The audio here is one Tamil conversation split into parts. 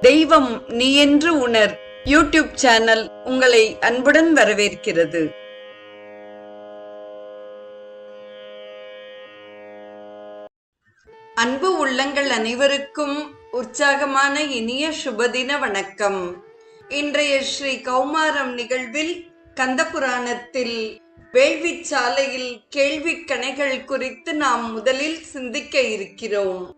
தெய்வம் நீ என்று உணர். யூடியூப் சேனல் உங்களை அன்புடன் வரவேற்கிறது. அன்பு உள்ளங்கள் அனைவருக்கும் உற்சாகமான இனிய சுபதின வணக்கம். இன்றைய ஸ்ரீ கௌமாரம் நிகழ்வில் கந்தபுராணத்தில் வேள்விச் சாலையில் கேள்விக் கணைகள் குறித்து நாம் முதலில் சிந்திக்க இருக்கிறோம்.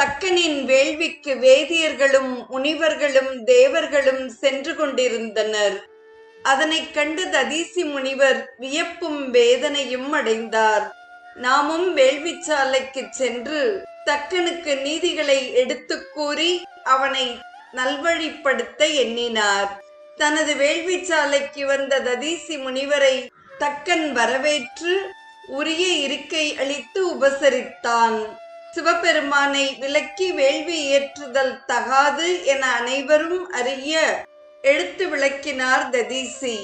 தக்கனின் வேள்விக்கு வேதியர்களும் முனிவர்களும் தேவர்களும் சென்று கொண்டிருந்தனர். அதனைக் கண்டு ததீசி முனிவர் வியப்பும் வேதனையும் அடைந்தார். நாமும் வேள்விச்சாலைக்கு சென்று தக்கனுக்கு நீதிகளை எடுத்துக் கூறி அவனை நல்வழிப்படுத்த எண்ணினார். தனது வேள்விச்சாலைக்கு வந்த ததீசி முனிவரை தக்கன் வரவேற்று உரிய இருக்கை அளித்து உபசரித்தான். சிவபெருமானை விலக்கி வேள்வி ஏற்றுதல் தகாது என அனைவரும் அறிய எடுத்து விளக்கினார் ததீசி.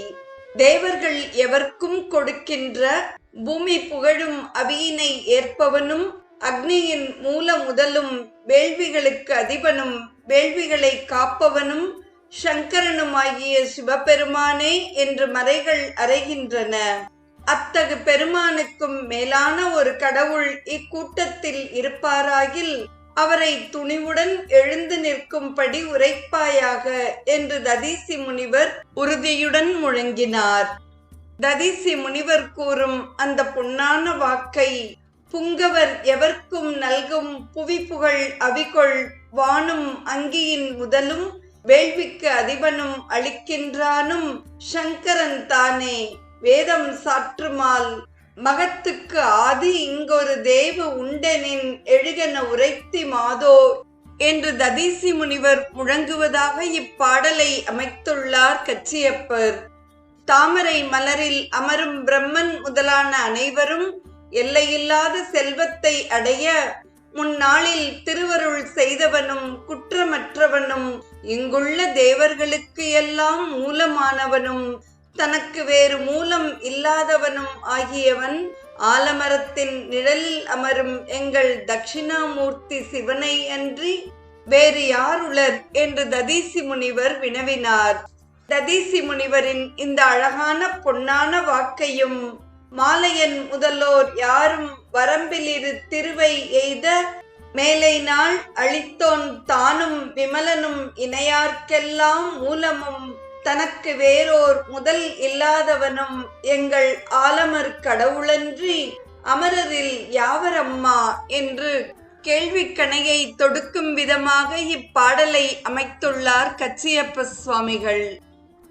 தேவர்கள் எவர்க்கும் கொடுக்கின்ற பூமி புகழும் அவியினை ஏற்பவனும் அக்னியின் மூல முதலும் வேள்விகளுக்கு அதிபனும் வேள்விகளை காப்பவனும் சங்கரனுமாகிய சிவபெருமானே என்று மறைகள் அறைகின்றன. அத்தகு பெருமானுக்கும் மேலான ஒரு கடவுள் இக்கூட்டத்தில் இருப்பாராகில் அவரை துணிவுடன் எழுந்து நிற்கும்படி உரைப்பாயாக என்று ததீசி முனிவர் உறுதியுடன் முழங்கினார். ததீசி முனிவர் கூறும் அந்த பொன்னான வாக்கை புங்கவர் எவர்க்கும் நல்கும் புவி புகழ் அவிகொள் வானும் அங்கியின் முதலும் வேள்விக்கு அதிபனும் அளிக்கின்றானும் சங்கரன் தானே! வேதம் சாற்றுமால் மகத்துக்கு ஆதி இங்கொரு தேவ உண்டெனின் எழுகன உரைத்தி மாதோ என்று ததீசி முனிவர் முழங்குவதாக இப்பாடலை அமைத்துள்ளார் கச்சியப்பர். தாமரை மலரில் அமரும் பிரம்மன் முதலான அனைவரும் எல்லையில்லாத செல்வத்தை அடைய முன்னாளில் திருவருள் செய்தவனும் குற்றமற்றவனும் இங்குள்ள தேவர்களுக்கு எல்லாம் மூலமானவனும் தனக்கு வேறு மூலம் இல்லாதவனும் ஆகியவன் ஆலமரத்தின் நிழலில் அமரும் எங்கள் தட்சிணாமூர்த்தி சிவனை அன்றி வேறு யாருளர்? என்று ததீசி முனிவர் வினவினார். ததீசி முனிவரின் இந்த அழகான பொன்னான வாக்கையும் மாலையன் முதலோர் யாரும் வரம்பிலிரு திருவை எய்த மேலை நாள் அழித்தோன் தானும் விமலனும் இணையார்க்கெல்லாம் மூலமும் தனக்கு வேறோர் முதல் இல்லாதவனும் எங்கள் ஆலமர் கடவுளன்றி அமரரில் யாவரம்மா என்று கேள்விக்கணையை தொடுக்கும் விதமாக இப்பாடலை அமைத்துள்ளார் கச்சியப்ப சுவாமிகள்.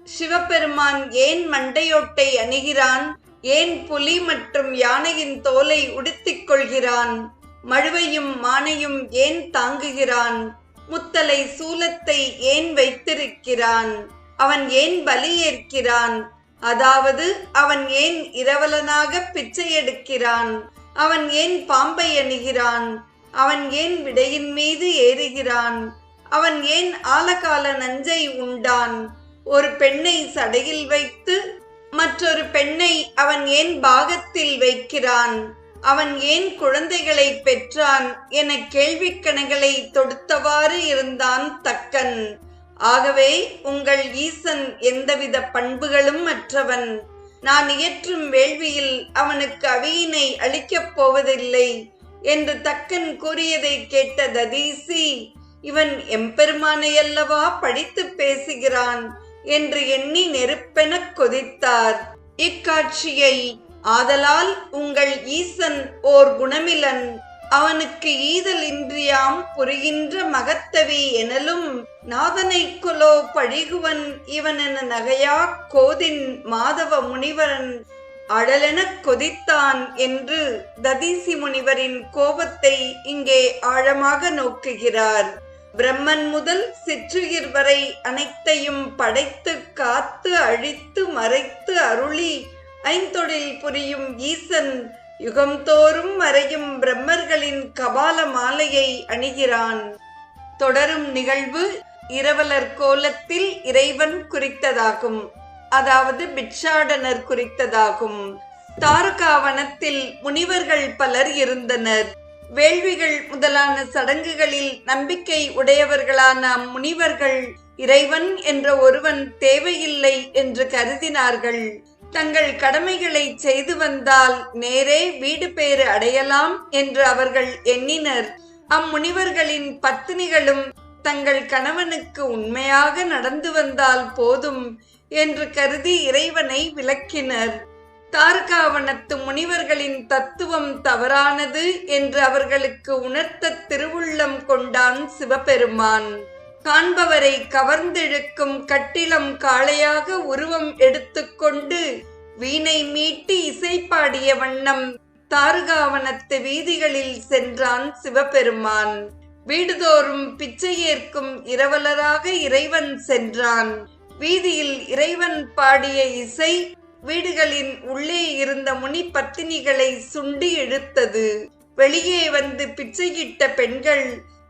சிவபெருமான் ஏன் மண்டையோட்டை அணுகிறான்? ஏன் புலி மற்றும் யானையின் தோலை உடுத்திக் கொள்கிறான்? மழுவையும் மானையும் ஏன் தாங்குகிறான்? முத்தலை சூலத்தை ஏன் வைத்திருக்கிறான்? அவன் ஏன் பலி ஏற்கிறான் அதாவது அவன் ஏன் இரவலனாக பிச்சை எடுக்கிறான் அவன் ஏன் பாம்பை அணுகிறான்? அவன் ஏன் விடையின் மீது ஏறுகிறான்? அவன் ஏன் ஆலகால நஞ்சை உண்டான்? ஒரு பெண்ணை சடையில் வைத்து மற்றொரு பெண்ணை அவன் ஏன் பாகத்தில் வைக்கிறான்? அவன் ஏன் குழந்தைகளை பெற்றான்? என கேள்விக்கணைகளை தொடுத்தவாறு இருந்தான் தக்கன். ஆகவே உங்கள் ஈசன் எந்தவித பண்புகளும் அற்றவன் நான் இயற்றும் வேள்வியில் அவனுக்கு அவியினை அளிக்கப் போவதில்லை என்று தக்கன் கூறியதை கேட்ட ததீசி இவன் எம்பெருமானையல்லவா படித்து பேசுகிறான்? என்று எண்ணி நெருப்பெனக் கொதித்தார். இக்காட்சியை ஆதலால் உங்கள் ஈசன் ஓர் குணமிலன். அவனுக்கு ஈதல் இன்றியாம் புரிகின்ற மகத்தவி எனலும் நாதனை குலோ பழிகுவன் இவன் என நகையா கோதின் மாதவ முனிவரன் அழலெனக் கொதித்தான் என்று ததீசி முனிவரின் கோபத்தை இங்கே ஆழமாக நோக்குகிறார். பிரம்மன் முதல் சிற்றுயிர் வரை அனைத்தையும் படைத்து காத்து அழித்து மறைத்து அருளி ஐந்தொழில் புரியும் ஈசன் யுகம்தோறும் வரையும் பிரம்மர்களின் கபால மாலையை அணிகிறான். தொடரும் நிகழ்வு இரவலர் கோலத்தில் இறைவன் குறித்ததாகும். அதாவது பிட்சாடனர் குறித்ததாகும். தாரகாவனத்தில் முனிவர்கள் பலர் இருந்தனர். வேள்விகள் முதலான சடங்குகளில் நம்பிக்கை உடையவர்களான அம்முனிவர்கள் இறைவன் என்ற ஒருவன் தேவையில்லை என்று கருதினார்கள். தங்கள் கடமைகளை செய்து வந்தால் நேரே வீடு பேறு அடையலாம் என்று அவர்கள் எண்ணினர். அம்முனிவர்களின் பத்தினிகளும் தங்கள் கணவனுக்கு உண்மையாக நடந்து வந்தால் போதும் என்று கருதி இறைவனை விளக்கினர். தார்காவனத்து முனிவர்களின் தத்துவம் தவறானது என்று அவர்களுக்கு உணர்த்த திருவுள்ளம் கொண்டான் சிவபெருமான். காண்பவரை கவர்ந்திழுக்கும் கட்டிலம் காளையாக உருவம் எடுத்துக்கொண்டு வீணை மீட்டி இசை பாடிய வண்ணம் தாருகாவனத்து வீதிகளில் சென்றான் சிவபெருமான். வீடுதோறும் பிச்சை ஏற்கும் இரவலராக இறைவன் சென்றான். வீதியில் இறைவன் பாடிய இசை வீடுகளின் உள்ளே இருந்த முனி பத்தினிகளை சுண்டி இழுத்தது. வெளியே வந்து பிச்சையிட்ட பெண்கள்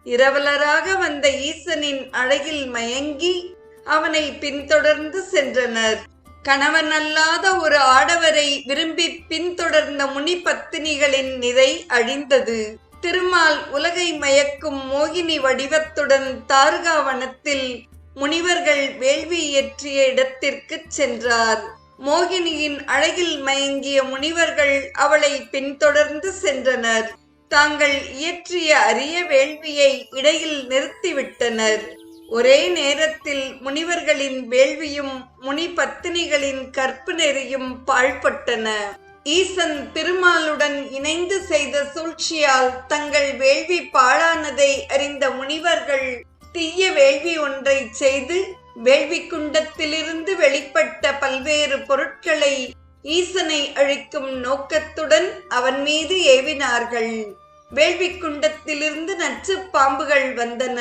இரவலராக வந்த ஈசனின் அழகில் மயங்கி அவனை பின்தொடர்ந்து சென்றனர். கணவன் அல்லாத ஒரு ஆடவரை விரும்பி பின்தொடர்ந்த முனி பத்தினிகளின் நிறை அழிந்தது. திருமால் உலகை மயக்கும் மோகினி வடிவத்துடன் தாருகாவனத்தில் முனிவர்கள் வேள்வி இயற்றிய இடத்திற்கு சென்றார். மோகினியின் அழகில் மயங்கிய முனிவர்கள் அவளை பின்தொடர்ந்து சென்றனர். தாங்கள் இயற்றிய அரிய வேள்வியை இடையில் நிறுத்திவிட்டனர். ஒரே நேரத்தில் முனிவர்களின் வேள்வியும் முனி பத்தினிகளின் கற்பு நெறியும் பாழ்பட்டன. ஈசன் திருமாலுடன் இணைந்து செய்த சூழ்ச்சியால் தங்கள் வேள்வி பாழானதை அறிந்த முனிவர்கள் தீய வேள்வி ஒன்றை செய்து வேள்வி குண்டத்திலிருந்து வெளிப்பட்ட பல்வேறு பொருட்களை ஈசனை அழிக்கும் நோக்கத்துடன் அவன் மீது ஏவினார்கள். வேள்வி குண்டத்திலிருந்து நச்சு பாம்புகள் வந்தன.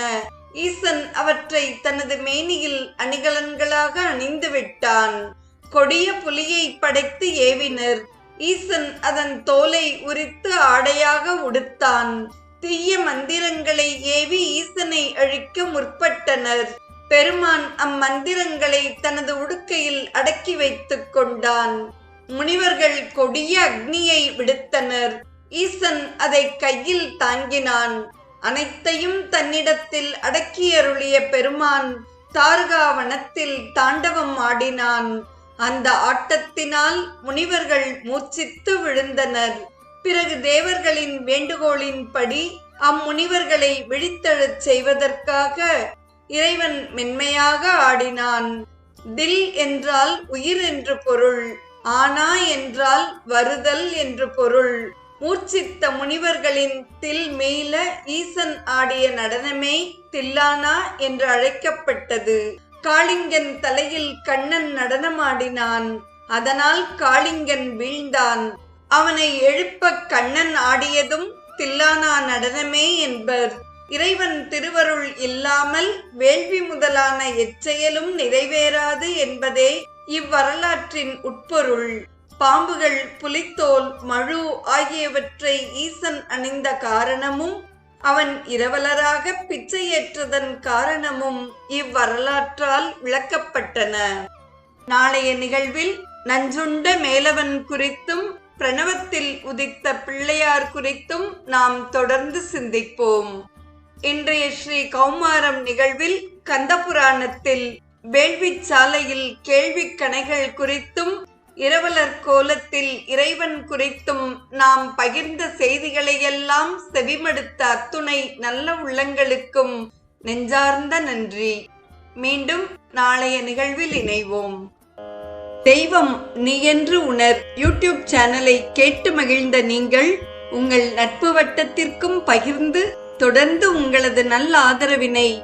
ஈசன் அவற்றை தனது மேனியில் அணிகலன்களாக அணிந்து விட்டான். கொடிய புலியை படைத்து ஏவினர். ஈசன் அதன் தோலை உரித்து ஆடையாக உடுத்தான். தீய மந்திரங்களை ஏவி ஈசனை அழிக்க முற்பட்டனர். பெருமான் அம்மந்திரங்களை தனது உடுக்கையில் அடக்கி வைத்துக் கொண்டான். முனிவர்கள் கொடிய அக்னியை விடுத்தனர். ஈசன் அதை கையில் தாங்கினான். அனைத்தையும் தன்னிடத்தில் அடக்கியருளிய பெருமான் தார்காவனத்தில் தாண்டவம் ஆடினான். அந்த ஆட்டத்தினால் முனிவர்கள் மூச்சித்து விழுந்தனர். பிறகு தேவர்களின் வேண்டுகோளின்படி அம்முனிவர்களை விழித்தெழச் செய்வதற்காக இறைவன் மென்மையாக ஆடினான். தில் என்றால் உயிர் என்று பொருள். ஆனா என்றால் வருதல் என்று பொருள். மூர்ச்சித்த முனிவர்களின் தில் மேல ஈசன் ஆடிய நடனமே தில்லானா என்று அழைக்கப்பட்டது. காளிங்கன் தலையில் கண்ணன் நடனமாடினான். அதனால் காளிங்கன் வீழ்ந்தான். அவனை எழுப்ப கண்ணன் ஆடியதும் தில்லானா நடனமே என்பர். இறைவன் திருவருள் இல்லாமல் வேள்வி முதலான எச்செயலும் நிறைவேறாது என்பதே இவ்வரலாற்றின் உட்பொருள் பாம்புகள் புலித்தோல் மழு ஆகியவற்றை ஈசன் அணிந்த காரணமும் அவன் இரவலராக பிச்சையேற்றதன் காரணமும் இவ்வரலாற்றால் விளக்கப்பட்டன. நாளைய நிகழ்வில் நஞ்சுண்ட மேலவன் குறித்தும் பிரணவத்தில் உதித்த பிள்ளையார் குறித்தும் நாம் தொடர்ந்து சிந்திப்போம். இன்றைய ஸ்ரீ கௌமாரம் நிகழ்வில் கந்தபுராணத்தில் வேள்விச் சாலையில் கேள்விக் கணைகள் குறித்தும் இரவலர் கோலத்தில் இறைவன் குறித்தும் நாம் பகிர்ந்த செய்திகளையெல்லாம் செவிமடுத்த அத்துணை நல்ல உள்ளங்களுக்கும் நெஞ்சார்ந்த நன்றி. மீண்டும் நாளைய நிகழ்வில் இணைவோம். தெய்வம் நீ என்று உணர் யூடியூப் சேனலை கேட்டு மகிழ்ந்த நீங்கள் உங்கள் நட்பு வட்டத்திற்கும் பகிர்ந்து தொடர்ந்து உங்களது நல்ல ஆதரவினை